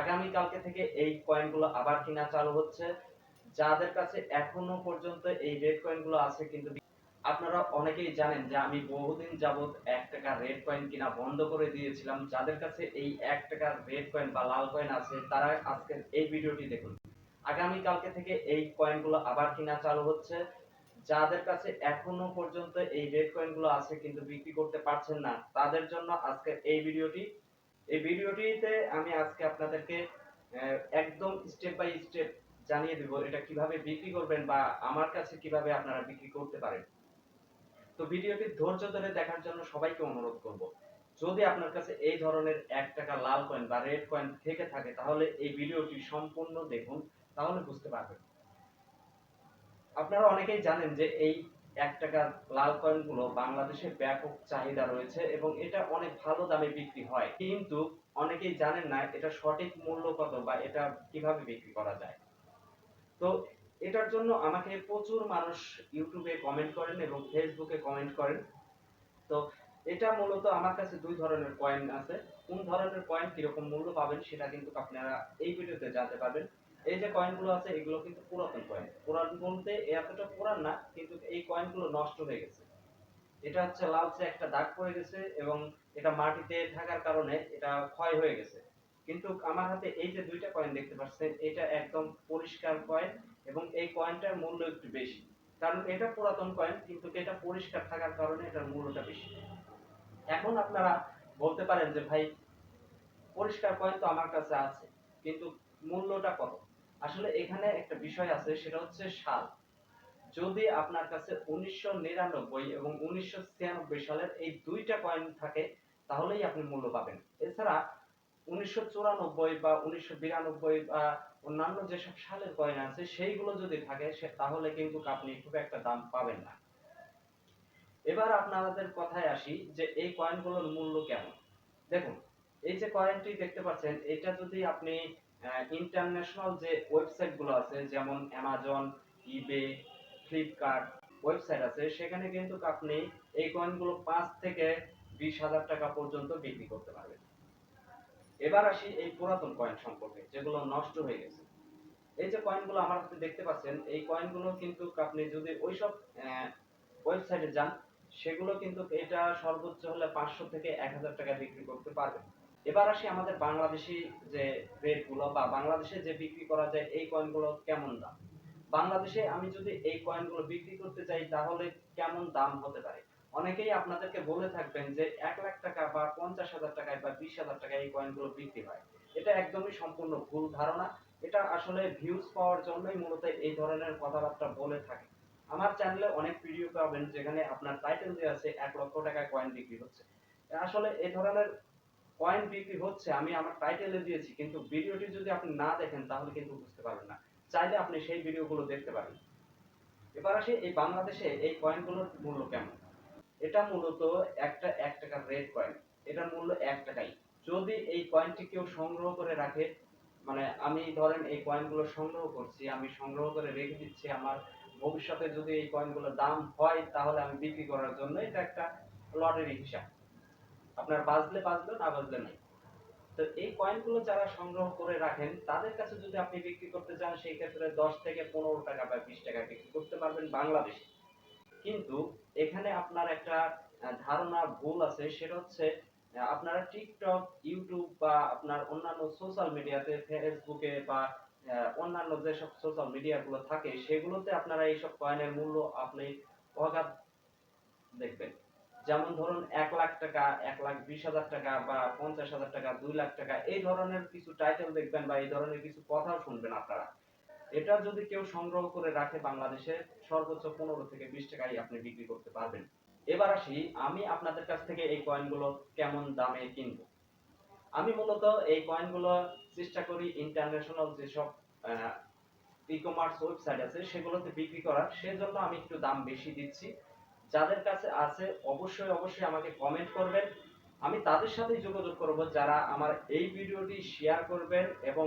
আগামী কালকে থেকে এই কয়েনগুলো আবার কিনা চালু হচ্ছে। যাদের কাছে এখনও পর্যন্ত এই রেড কয়েনগুলো আছে কিন্তু আপনারা অনেকেই জানেন যে আমি বহুদিন যাবত এক টাকা রেড কয়েন কিনা বন্ধ করে দিয়েছিলাম। যাদের কাছে এই এক টাকার রেড কয়েন বা লাল কয়েন আছে, তারা আজকের এই ভিডিওটি দেখুন। আগামী কালকে থেকে এই কয়েনগুলো আবার কিনা চালু হচ্ছে। যাদের কাছে এখনও পর্যন্ত এই রেড কয়েনগুলো আছে কিন্তু বিক্রি করতে পারছেন না, তাদের জন্য আজকের এই ভিডিওটি এই ভিডিওটিতে আমি আজকে আপনাদেরকে একদম স্টেপ বাই স্টেপ জানিয়ে দেব এটা কীভাবে বিক্রি করবেন বা আমার কাছে কীভাবে আপনারা বিক্রি করতে পারেন। তো ভিডিওটি ধৈর্য ধরে দেখার জন্য সবাইকে অনুরোধ করব। যদি আপনার কাছে এই ধরনের এক টাকা লাল কয়েন বা রেড কয়েন থেকে থাকে, তাহলে এই ভিডিওটি সম্পূর্ণ দেখুন, তাহলে বুঝতে পারবেন। আপনারা অনেকেই জানেন যে এই এক টাকার লাল কয়েনগুলো বাংলাদেশে ব্যাপক চাহিদা রয়েছে এবং এটা অনেক ভালো দামে বিক্রি হয়। কিন্তু অনেকেই জানেন না এটা সঠিক মূল্য কত বা এটা কীভাবে বিক্রি করা যায়। তো এটার জন্য আমাকে প্রচুর মানুষ ইউটিউবে কমেন্ট করেন এবং ফেসবুকে কমেন্ট করেন। তো এটা মূলত আমার কাছে দুই ধরনের কয়েন আছে। কোন ধরনের কয়েন কীরকম মূল্য পাবেন সেটা কিন্তু আপনারা এই ভিডিওতে জানতে পারবেন। এই যে কয়েনগুলো আছে, এগুলো কিন্তু পুরাতন কয়েন পুরান বলতে এতটা পুরান না, কিন্তু এই কয়েনগুলো নষ্ট হয়ে গেছে। এটা হচ্ছে লালচে একটা দাগ পড়ে গেছে এবং এটা মাটিতে থাকার কারণে এটা ক্ষয় হয়ে গেছে। কিন্তু আমার হাতে এই যে দুইটা কয়েন দেখতে পাচ্ছেন, এটা একদম পরিষ্কার কয়েন এবং এই কয়েনটার মূল্য একটু বেশি। কারণ এটা পুরাতন কয়েন কিন্তু এটা পরিষ্কার থাকার কারণে এটার মূল্যটা বেশি। এখন আপনারা বলতে পারেন যে, ভাই, পরিষ্কার কয়েন তো আমার কাছে আছে, কিন্তু মূল্যটা কত? আসলে এখানে একটা বিষয় আছে, সেটা হচ্ছে সাল। যদি আপনার কাছে উনিশশো নিরানব্বই এবং উনিশশো ছিয়ানব্বই সালের এই দুইটা কয়েন থাকে, তাহলেই আপনি মূল্য পাবেন। এছাড়া উনিশশো চুরানব্বই বা উনিশশো বিরানব্বই বা অন্যান্য যেসব সালের কয়েন আছে, সেইগুলো যদি থাকে, সে তাহলে কিন্তু আপনি খুব একটা দাম পাবেন না। এবার আপনাদের কথায় আসি যে এই কয়েনগুলোর মূল্য কেমন? দেখুন, এই যে কয়েনটি দেখতে পাচ্ছেন, এটা যদি আপনি ইন্টারন্যাশনাল যে ওয়েবসাইটগুলো আছে, যেমন অ্যামাজন ইবে ফ্লিপকার্ট ওয়েবসাইট আছে, সেখানে কিন্তু আপনি এই কয়েনগুলো পাঁচ থেকে বিশ হাজার টাকা পর্যন্ত বিক্রি করতে পারবেন। এবার আসি এই পুরাতন কয়েন সম্পর্কে, যেগুলো নষ্ট হয়ে গেছে। এই যে কয়েনগুলো আমার হাতে দেখতে পাচ্ছেন, এই কয়েনগুলো কিন্তু আপনি যদি ওইসব ওয়েবসাইটে যান, সেগুলো কিন্তু এটা সর্বোচ্চ হলে পাঁচশো থেকে এক হাজার টাকা বিক্রি করতে পারবেন। এবার আসি আমাদের বাংলাদেশি যে রেটগুলো বা বাংলাদেশে যে বিক্রি করা যায় এই কয়েনগুলো কেমন দাম? বাংলাদেশে আমি যদি এই কয়েনগুলো বিক্রি করতে চাই তাহলে কেমন দাম হতে পারে? অনেকেই আপনাদেরকে বলে থাকবেন যে এক লাখ টাকা বা পঞ্চাশ হাজার টাকায় বা বিশ হাজার টাকায় এই কয়েনগুলো বিক্রি হয়। এটা একদমই সম্পূর্ণ ভুল ধারণা। এটা আসলে ভিউজ পাওয়ার জন্যই মূলত এই ধরনের কথাবার্তা বলে থাকে। আমার চ্যানেলে অনেক ভিডিও পাবেন যেখানে আপনার টাইটেল দেওয়া আছে এক লক্ষ টাকায় কয়েন বিক্রি হচ্ছে। আসলে এই ধরনের কয়েন বিক্রি হচ্ছে, আমি আমার টাইটেলে দিয়েছি, কিন্তু ভিডিওটি যদি আপনি না দেখেন, তাহলে কিন্তু বুঝতে পারবেন না। চাইলে আপনি সেই ভিডিওগুলো দেখতে পারেন। এবার আসি, এই বাংলাদেশে এই কয়েনগুলোর মূল্য কেমন? এটা মূলত একটা, এক টাকার রেড কয়েন এটার মূল্য এক টাকাই। যদি এই কয়েনটি কেউ সংগ্রহ করে রাখে মানে আমি ধরেন এই কয়েনগুলো সংগ্রহ করছি, আমি সংগ্রহ করে রেখে দিচ্ছি, আমার ভবিষ্যতে যদি এই কয়েনগুলোর দাম হয়, তাহলে আমি বিক্রি করার জন্য এটা একটা লটারি হিসাব। আপনার বাজলে বাজলো না বাজলে নাই। তো এই কয়েনগুলো যারা সংগ্রহ করে রাখেন, তাদের কাছে যদি আপনি বিক্রি করতে চান, সেই ক্ষেত্রে দশ থেকে পনেরো টাকা বা বিশ টাকা বিক্রি করতে পারবেন বাংলাদেশে। কিন্তু এখানে আপনার একটা ধারণা ভুল আছে, সেটা হচ্ছে আপনারা টিকটক ইউটিউব বা আপনার অন্যান্য সোশ্যাল মিডিয়াতে ফেসবুকে বা অন্যান্য যেসব সোশ্যাল মিডিয়া গুলো থাকে, সেগুলোতে আপনারা এইসব কয়েনের মূল্য আপনি অগাধ দেখবেন। যেমন ধরুন এক লাখ টাকা, এক লাখ বিশ হাজার টাকা বা পঞ্চাশ হাজার টাকা, দুই লাখ টাকা, এই ধরনের কিছু টাইটেল দেখবেন বা এই ধরনের কিছু কথাও শুনবেন আপনারা। এটা যদি কেউ সংগ্রহ করে রাখে বাংলাদেশে, সর্বোচ্চ পনেরো থেকে বিশ টাকায় আপনি বিক্রি করতে পারবেন। এবার আসি, আমি আপনাদের কাছ থেকে এই কয়েনগুলো কেমন দামে কিনবো? আমি মূলত এই কয়েনগুলো চেষ্টা করি ইন্টারন্যাশনাল যেসব ই কমার্স ওয়েবসাইট আছে, সেগুলোতে বিক্রি করার। সেজন্য আমি একটু দাম বেশি দিচ্ছি। যাদের কাছে আছে, অবশ্যই অবশ্যই আমাকে কমেন্ট করবেন। আমি তাদের সাথেই যোগাযোগ করব যারা আমার এই ভিডিওটি শেয়ার করবেন এবং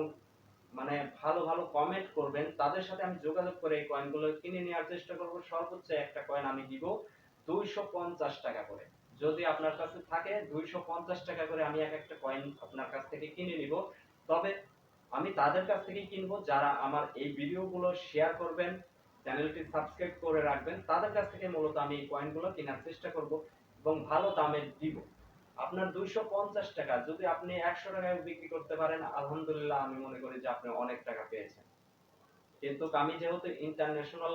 মানে ভালো ভালো কমেন্ট করবেন। তাদের সাথে আমি যোগাযোগ করে এই কয়েনগুলো কিনে নেওয়ার চেষ্টা করব। সর্বোচ্চ একটা কয়েন আমি দিব দুইশো পঞ্চাশ টাকা করে। যদি আপনার কাছে থাকে, দুইশো পঞ্চাশ টাকা করে আমি এক একটা কয়েন আপনার কাছ থেকে কিনে নিব। তবে আমি তাদের কাছ থেকেই কিনবো, যারা আমার এই ভিডিওগুলো শেয়ার করবেন। চ্যানেলটি সাবস্ক্রাইব করে রাখবেন। তাদের কাছ থেকে মূলত আমি এই কয়েনগুলো কেনার চেষ্টা করব এবং ভালো দামে দিব। আপনার দুইশো পঞ্চাশ টাকা, যদি আপনি একশো টাকায় বিক্রি করতে পারেন, আলহামদুলিল্লাহ আমি মনে করি যে আপনি অনেক টাকা পেয়েছেন। কিন্তু আমি যেহেতু ইন্টারন্যাশনাল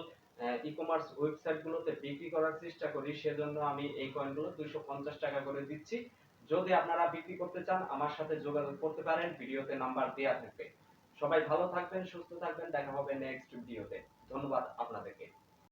ই কমার্স ওয়েবসাইট গুলোতে বিক্রি করার চেষ্টা করি, সেজন্য আমি এই কয়েনগুলো দুইশো পঞ্চাশ টাকা করে দিচ্ছি। যদি আপনারা বিক্রি করতে চান, আমার সাথে যোগাযোগ করতে পারেন। ভিডিওতে নাম্বার দেওয়া থাকবে। সবাই ভালো থাকবেন সুস্থ থাকবেন দেখা হবে নেক্সট ভিডিওতে ধন্যবাদ আপনাদেরকে।